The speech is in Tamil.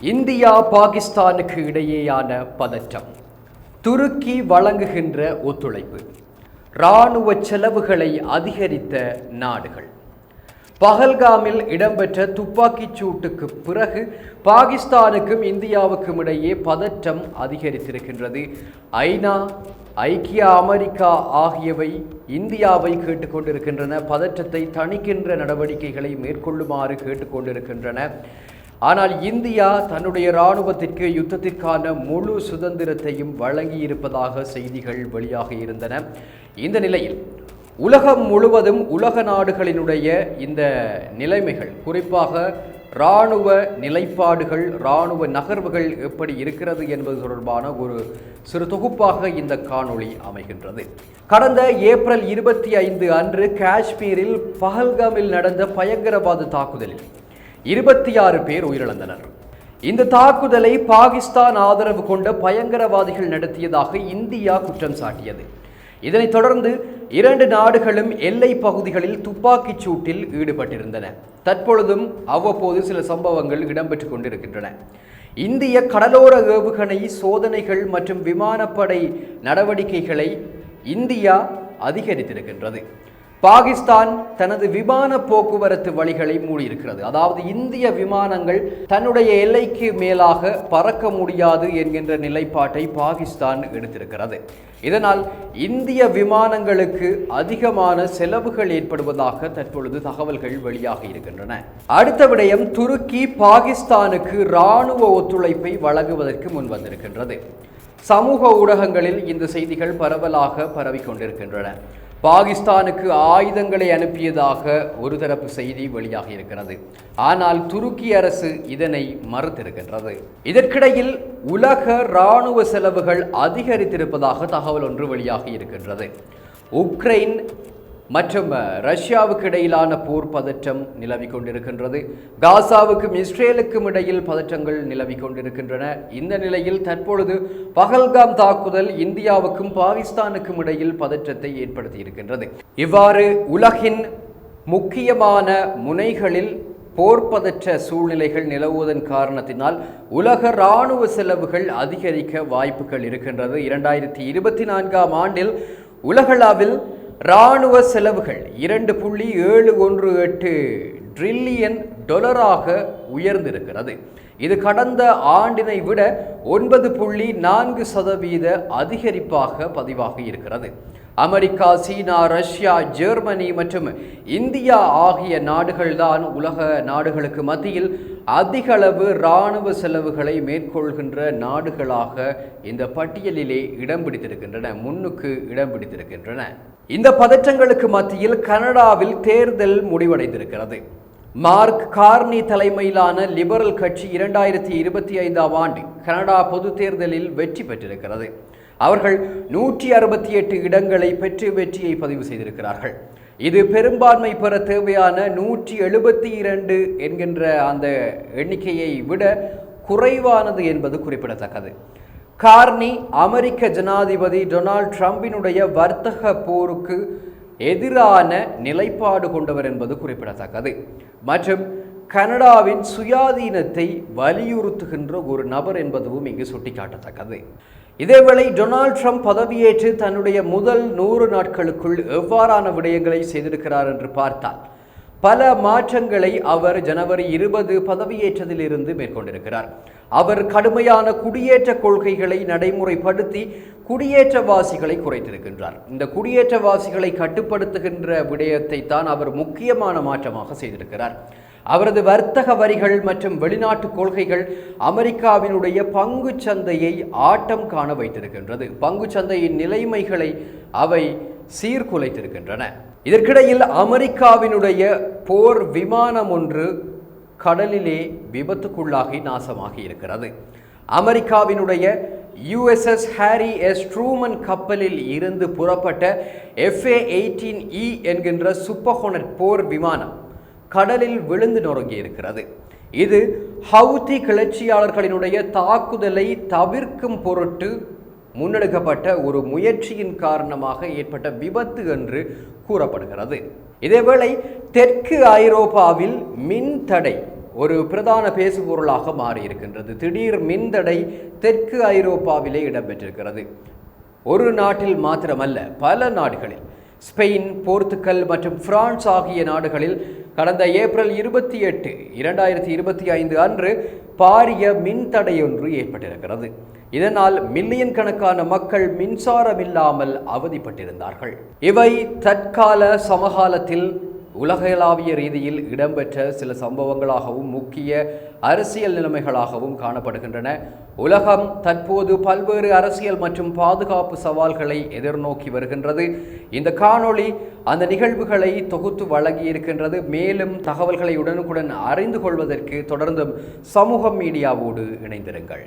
இந்தியா பாகிஸ்தானுக்கு இடையேயான பதற்றம். துருக்கி வழங்குகின்ற ஒத்துழைப்பு. இராணுவ செலவுகளை அதிகரித்த நாடுகள். பகல்காமில் இடம்பெற்ற துப்பாக்கிச் சூட்டுக்கு பிறகு பாகிஸ்தானுக்கும் இந்தியாவுக்கும் இடையே பதற்றம் அதிகரித்திருக்கின்றது. ஐநா ஐக்கிய அமெரிக்கா ஆகியவை இந்தியாவை கேட்டுக்கொண்டிருக்கின்றன. பதற்றத்தை தணிக்கின்ற நடவடிக்கைகளை மேற்கொள்ளுமாறு கேட்டுக்கொண்டிருக்கின்றன. ஆனால் இந்தியா தன்னுடைய இராணுவத்திற்கு யுத்தத்திற்கான முழு சுதந்திரத்தையும் வழங்கியிருப்பதாக செய்திகள் வெளியாக இருந்தன. இந்த நிலையில் உலகம் முழுவதும் உலக நாடுகளினுடைய இந்த நிலைமைகள் குறிப்பாக இராணுவ நிலைப்பாடுகள் இராணுவ நகர்வுகள் எப்படி இருக்கிறது என்பது தொடர்பான ஒரு சிறு தொகுப்பாக இந்த காணொளி அமைகின்றது. கடந்த ஏப்ரல் இருபத்தி ஐந்து அன்று காஷ்மீரில் பஹல்காமில் நடந்த பயங்கரவாத தாக்குதலில் இருபத்தி ஆறு பேர் உயிரிழந்தனர். இந்த தாக்குதலை பாகிஸ்தான் ஆதரவு கொண்ட பயங்கரவாதிகள் நடத்தியதாக இந்தியா குற்றம் சாட்டியது. இதனைத் தொடர்ந்து இரண்டு நாடுகளும் எல்லை பகுதிகளில் துப்பாக்கிச் சூட்டில் ஈடுபட்டிருந்தன. தற்பொழுதும் அவ்வப்போது சில சம்பவங்கள் இடம்பெற்றுக் கொண்டிருக்கின்றன. இந்திய கடலோர ஏவுகணை சோதனைகள் மற்றும் விமானப்படை நடவடிக்கைகளை இந்தியா அதிகரித்திருக்கின்றது. பாகிஸ்தான் தனது விமான போக்குவரத்து வழிகளை மூடியிருக்கிறது. அதாவது இந்திய விமானங்கள் தன்னுடைய எல்லைக்கு மேலாக பறக்க முடியாது என்கின்ற நிலைப்பாட்டை பாகிஸ்தான் எடுத்திருக்கிறது. இதனால் இந்திய விமானங்களுக்கு அதிகமான செலவுகள் ஏற்படுவதாக தற்பொழுது தகவல்கள் வெளியாக இருக்கின்றன. அடுத்த விடயம் துருக்கி பாகிஸ்தானுக்கு இராணுவ ஒத்துழைப்பை வழங்குவதற்கு முன் வந்திருக்கின்றது. சமூக ஊடகங்களில் இந்த செய்திகள் பரவலாக பரவிக் கொண்டிருக்கின்றன பாகிஸ்தானுக்கு ஆயுதங்களை அனுப்பியதாக ஒரு தரப்பு செய்தி வெளியாக இருக்கிறது. ஆனால் துருக்கி அரசு இதனை மறுத்திருக்கின்றது. இதற்கிடையில் உலக இராணுவ செலவுகள் அதிகரித்திருப்பதாக தகவல் ஒன்று வெளியாகி இருக்கின்றது. உக்ரைன் மற்றும் ரஷ்யாவுக்கு இடையிலான போர் பதற்றம் நிலவி கொண்டிருக்கின்றது. காசாவுக்கும் இஸ்ரேலுக்கும் இடையில் பதற்றங்கள் நிலவி கொண்டிருக்கின்றன. இந்த நிலையில் தற்பொழுது பகல்காம் தாக்குதல் இந்தியாவுக்கும் பாகிஸ்தானுக்கும் இடையில் பதற்றத்தை ஏற்படுத்தி இருக்கின்றது இவ்வாறு உலகின் முக்கியமான முனைகளில் போர் பதற்ற சூழ்நிலைகள் நிலவுவதன் காரணத்தினால் உலக இராணுவ செலவுகள் அதிகரிக்க வாய்ப்புகள் இருக்கின்றது. இரண்டாயிரத்தி இருபத்தி நான்காம் ஆண்டில் உலகளவில் இராணுவ செலவுகள் இரண்டு புள்ளி ஏழு ஒன்று எட்டு ட்ரில்லியன் டொலராக உயர்ந்திருக்கிறது. இது கடந்த ஆண்டினை விட ஒன்பது புள்ளி நான்கு சதவீத அதிகரிப்பாக பதிவாகி இருக்கிறது. அமெரிக்கா சீனா ரஷ்யா ஜெர்மனி மற்றும் இந்தியா ஆகிய நாடுகள்தான் உலக நாடுகளுக்கு மத்தியில் அதிகளவு இராணுவ செலவுகளை மேற்கொள்கின்ற நாடுகளாக இந்த பட்டியலிலே இடம் பிடித்திருக்கின்றன முன்னுக்கு இடம் பிடித்திருக்கின்றன. இந்த பதற்றங்களுக்கு மத்தியில் கனடாவில் தேர்தல் முடிவடைந்திருக்கிறது. மார்க் கார்னி தலைமையிலான லிபரல் கட்சி இரண்டாயிரத்தி இருபத்தி ஐந்தாம் ஆண்டு கனடா பொது தேர்தலில் வெற்றி பெற்றிருக்கிறது. அவர்கள் நூற்றி அறுபத்தி எட்டு இடங்களை பெற்று வெற்றியை பதிவு செய்திருக்கிறார்கள். இது பெரும்பான்மை பெற தேவையான நூற்றி எழுபத்தி இரண்டு என்கின்ற அந்த எண்ணிக்கையை விட குறைவானது என்பது குறிப்பிடத்தக்கது. கார்னி அமெரிக்க ஜனாதிபதி டொனால்ட் ட்ரம்பினுடைய வர்த்தக போருக்கு எதிரான நிலைப்பாடு கொண்டவர் என்பது குறிப்பிடத்தக்கது. மற்றும் கனடாவின் சுயாதீனத்தை வலியுறுத்துகின்ற ஒரு நபர் என்பதும் இங்கு சுட்டிக்காட்டத்தக்கது. இதேவேளை டொனால்ட் ட்ரம்ப் பதவியேற்று தன்னுடைய முதல் நூறு நாட்களுக்குள் எவ்வாறான விடயங்களை செய்திருக்கிறார் என்று பார்த்தால் பல மாற்றங்களை அவர் ஜனவரி இருபது பதவியேற்றதிலிருந்து மேற்கொண்டிருக்கிறார். அவர் கடுமையான குடியேற்ற கொள்கைகளை நடைமுறைப்படுத்தி குடியேற்றவாசிகளை குறைத்திருக்கின்றார். இந்த குடியேற்றவாசிகளை கட்டுப்படுத்துகின்ற விடயத்தை தான் அவர் முக்கியமான மாற்றமாக செய்திருக்கிறார். அவரது வர்த்தக வரிகள் மற்றும் வெளிநாட்டு கொள்கைகள் அமெரிக்காவினுடைய பங்கு சந்தையை ஆட்டம் காண வைத்திருக்கின்றது. பங்கு சந்தையின் நிலைமைகளை அவை சீர்குலைத்திருக்கின்றன. இதற்கிடையில் அமெரிக்காவினுடைய போர் விமானம் ஒன்று கடலிலே விபத்துக்குள்ளாகி நாசமாகி இருக்கிறது. அமெரிக்காவினுடைய யுஎஸ்எஸ் ஹாரி எஸ் ட்ரூமன் கப்பலில் இருந்து புறப்பட்ட எஃப்ஏ எயிட்டீன் இ என்கின்ற சுப்பஹோனட் போர் விமானம் கடலில் விழுந்து நொறுங்கி இருக்கிறது இது ஹவுதி கிளர்ச்சியாளர்களினுடைய தாக்குதலை தவிர்க்கும் பொருட்டு முன்னெடுக்கப்பட்ட ஒரு முயற்சியின் காரணமாக ஏற்பட்ட விபத்து என்று கூறப்படுகிறது. இதேவேளை தெற்கு ஐரோப்பாவில் மின்தடை ஒரு பிரதான பேசுபொருளாக மாறியிருக்கின்றது. திடீர் மின்தடை தெற்கு ஐரோப்பாவிலே இடம்பெற்றிருக்கிறது. ஒரு நாட்டில் மாத்திரமல்ல பல நாடுகளில். ஸ்பெயின் போர்த்துக்கல் மற்றும் பிரான்ஸ் ஆகிய நாடுகளில் கடந்த ஏப்ரல் இருபத்தி எட்டு இரண்டாயிரத்தி இருபத்தி ஐந்து அன்று பாரிய மின் தடையொன்று ஏற்பட்டிருக்கிறது. இதனால் மில்லியன் கணக்கான மக்கள் மின்சாரம் இல்லாமல் அவதிப்பட்டிருந்தார்கள். இவை தற்கால சமகாலத்தில் உலகளாவிய ரீதியில் இடம்பெற்ற சில சம்பவங்களாகவும் முக்கிய அரசியல் நிலைமைகளாகவும் காணப்படுகின்றன. உலகம் தற்போது பல்வேறு அரசியல் மற்றும் பாதுகாப்பு சவால்களை எதிர்நோக்கி வருகின்றது. இந்த காணொளி அந்த நிகழ்வுகளை தொகுத்து வழங்கியிருக்கின்றது. மேலும் தகவல்களை உடனுக்குடன் அறிந்து கொள்வதற்கு தொடர்ந்தும் சமூக மீடியாவோடு இணைந்திருங்கள்.